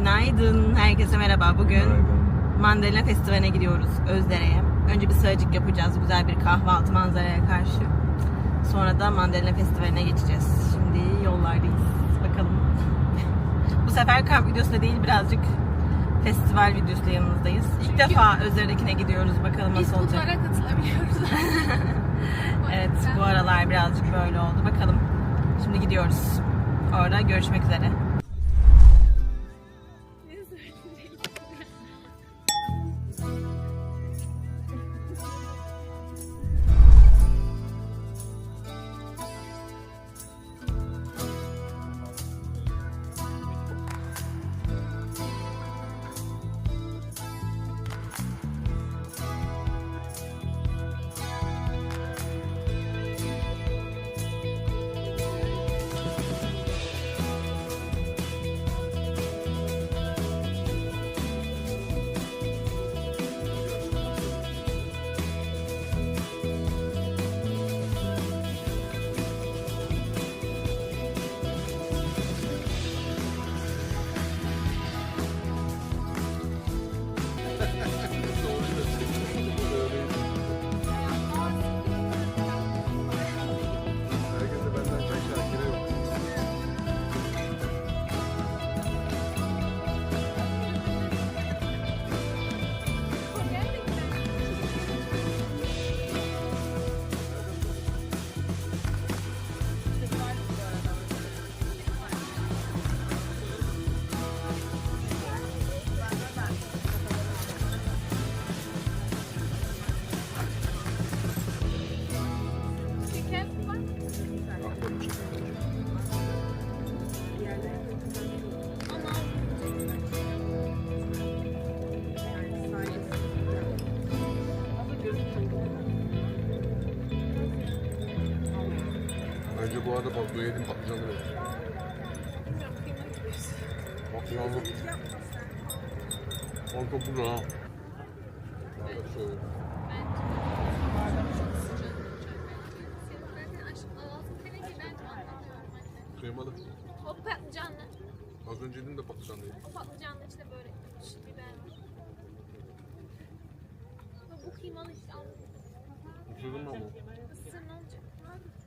Günaydın. Herkese merhaba. Bugün Mandalina Festivali'ne gidiyoruz Özdere'ye. Önce bir sığacık yapacağız. Güzel bir kahvaltı manzaraya karşı. Sonra da Mandalina Festivali'ne geçeceğiz. Şimdi yollardayız. Bakalım. Bu sefer kamp videosu da değil birazcık festival videosuyla yanınızdayız. İlk defa Özdere'dekine gidiyoruz. Bakalım Biz nasıl olacak. bunlara katılabiliyoruz. Evet bu aralar birazcık böyle oldu. Bakalım. Şimdi gidiyoruz. Orada görüşmek üzere. Önce bu arada patlığı yedim patlıcanlı yedim. Patlıcanlı. Oğlum çok güzel ha. Bak şöyle. Kıymalı. O patlıcanlı. Az önce yedim de patlıcanlı yedim. O patlıcanlı işte böyle biber var. Bu- kıymalı işte al. Isırdın mı ama? Isır ne olacak? Mı patlıcan?